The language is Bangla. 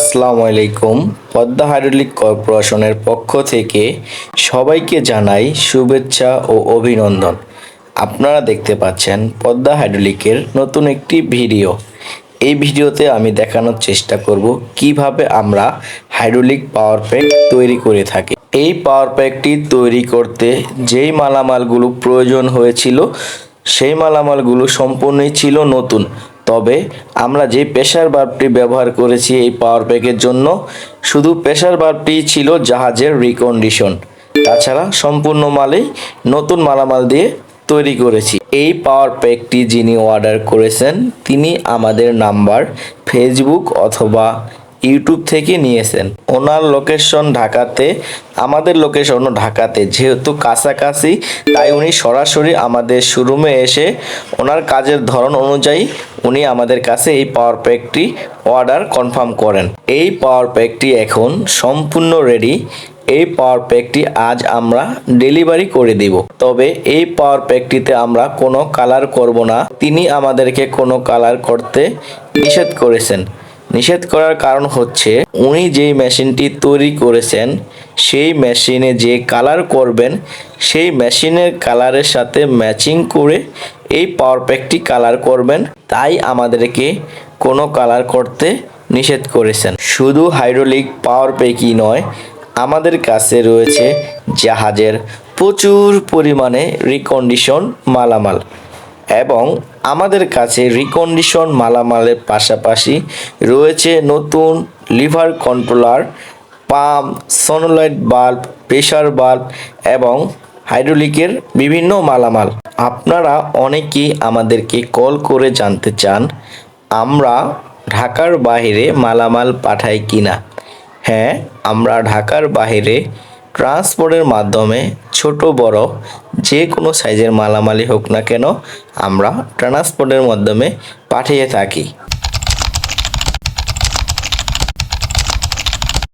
আসসালামু আলাইকুম। পদ্মা হাইড্রোলিক কর্পোরেশনের পক্ষ থেকে সবাইকে জানাই শুভেচ্ছা ও অভিনন্দন। আপনারা দেখতে পাচ্ছেন পদ্মা হাইড্রোলিকের নতুন একটি ভিডিও। এই ভিডিওতে আমি দেখানোর চেষ্টা করব কীভাবে আমরা হাইড্রোলিক পাওয়ার প্যাক তৈরি করে থাকি। এই পাওয়ার প্যাকটি তৈরি করতে যেই মালামালগুলো প্রয়োজন হয়েছিল, সেই মালামালগুলো সম্পূর্ণই ছিল নতুন। তবে আমরা যে প্রেশার বাল্বটি ব্যবহার করেছি এই পাওয়ার প্যাকের জন্য, শুধু প্রেশার বাল্বটি ছিল জাহাজের রিকন্ডিশন তাছাড়া সম্পূর্ণ মালেই নতুন মালামাল দিয়ে তৈরি করেছি। এই পাওয়ার প্যাকটি যিনি অর্ডার করেছেন, তিনি আমাদের নাম্বার ফেসবুক অথবা ইউটিউব থেকে নিয়েছেন। ওনার লোকেশন ঢাকাতে, আমাদের লোকেশন ঢাকাতে। যেহেতু কাছাকাছি, তাই উনি সরাসরি আমাদের শোরুমে এসে ওনার কাজের ধরন অনুযায়ী উনি আমাদের কাছে এই পাওয়ার প্যাকটি অর্ডার কনফার্ম করেন। এই পাওয়ার প্যাকটি এখন সম্পূর্ণ রেডি এই পাওয়ার প্যাকটি আজ আমরা ডেলিভারি করে দিব। তবে এই পাওয়ার প্যাকটিতে আমরা কোনো কালার করব না। তিনি আমাদেরকে কোনো কালার করতে নিষেধ করেছেন। নিষেধ করার কারণ হচ্ছে, উনি যেই মেশিনটি তৈরি করেছেন, সেই মেশিনে যে কালার করবেন, সেই মেশিনের কালারের সাথে ম্যাচিং করে এই পাওয়ার প্যাকটি কালার করবেন। তাই আমাদেরকে কোনো কালার করতে নিষেধ করেছেন। শুধু হাইড্রোলিক পাওয়ার প্যাকই নয়, আমাদের কাছে রয়েছে জাহাজের প্রচুর পরিমাণে রিকন্ডিশন মালামাল। এবং আমাদের কাছে রিকন্ডিশন মালামালের পাশাপাশি রয়েছে নতুন lever controller pump সোনোলাইট bulb pressure bulb এবং হাইড্রোলিকের বিভিন্ন মালামাল। আপনারা অনেকেই আমাদেরকে কল করে জানতে চান, আমরা ঢাকার বাইরে মালামাল পাঠাই কিনা? হ্যাঁ আমরা ঢাকার বাইরে ট্রান্সপোর্টের মাধ্যমে ছোট, বড়, যে কোনো সাইজের মালামালই হোক না কেন, আমরা ট্রান্সপোর্টের মাধ্যমে পাঠিয়ে থাকি।